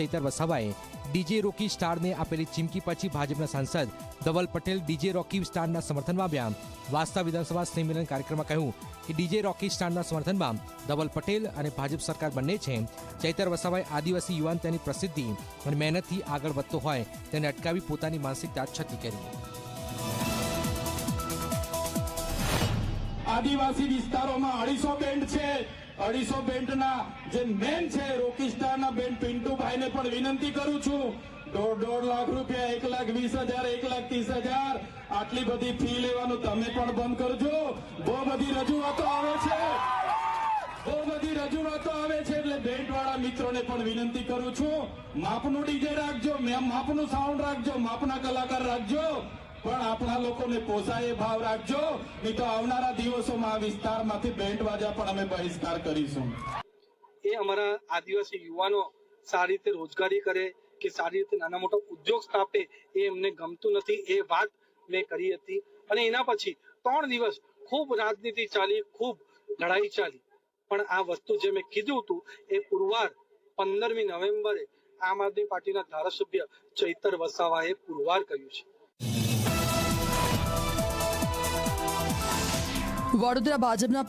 ચૈતર વસાવાએ ડીજે રોકી સ્ટારને આપેલી ચીમકી પછી ભાજપના સાંસદ ધવલ પટેલ ડીજે રોકી સ્ટારના સમર્થનમાં આવ્યા વાસ્તા વિધાનસભા સંમેલન કાર્યક્રમમાં કહ્યું કે ડીજે રોકી સ્ટારના સમર્થનમાં ધવલ પટેલ અને ભાજપ સરકાર બંને છે. ચૈતર વસાવાએ આદિવાસી યુવાન તેની પ્રસિદ્ધિ અને મહેનતથી આગળ વધતો હોય તેને અટકાવી પોતાની માનસિકતા છતી કરી. આદિવાસી વિસ્તારોમાં અઢીસો બેન્ડ છે. અઢીસો બેન્ડના જે મેન છે રોકીસ્ટારના બેન્ડ પણ વિનંતી કરું છું. દોઢ દોઢ લાખ રૂપિયા, એક લાખ વીસ હજાર, એક લાખ ત્રીસ હજાર. આટલી બધી ફી લેવાનું તમે પણ બંધ કરજો. બહુ બધી રજૂઆતો આવે છે. બહુ બધી રજૂઆતો આવે છે એટલે બેન્ડ વાળા મિત્રોને પણ વિનંતી કરું છું. માપનું ડીજે રાખજો માપનું સાઉન્ડ રાખજો, માપના કલાકાર રાખજો. પણ આપણા લોકોને પોસાય ભાવ રાખજો. નહીં તો આવનારા દિવસોમાં આ વિસ્તારમાંથી બેન્ડ વાજા પણ અમે બહિષ્કાર કરીશું. એ અમારા આદિવાસી યુવાનો સારી રીતે રોજગારી કરે, કે સારી રીતે નાના મોટા ઉદ્યોગ સ્થાપે, એ એમને ગમતું નથી, એ વાત મેં કરી હતી. અને એના પછી ત્રણ દિવસ ખૂબ રાજનીતિ ચાલી, ખૂબ લડાઈ ચાલી. પણ આ વસ્તુ જે મેં કીધું હતું, એ પુરવાર પંદરમી નવેમ્બરે આમ આદમી પાર્ટીના ધારાસભ્ય ચૈતર વસાવાએ પુરવાર કહ્યું છે. વડોદરા ભાજપના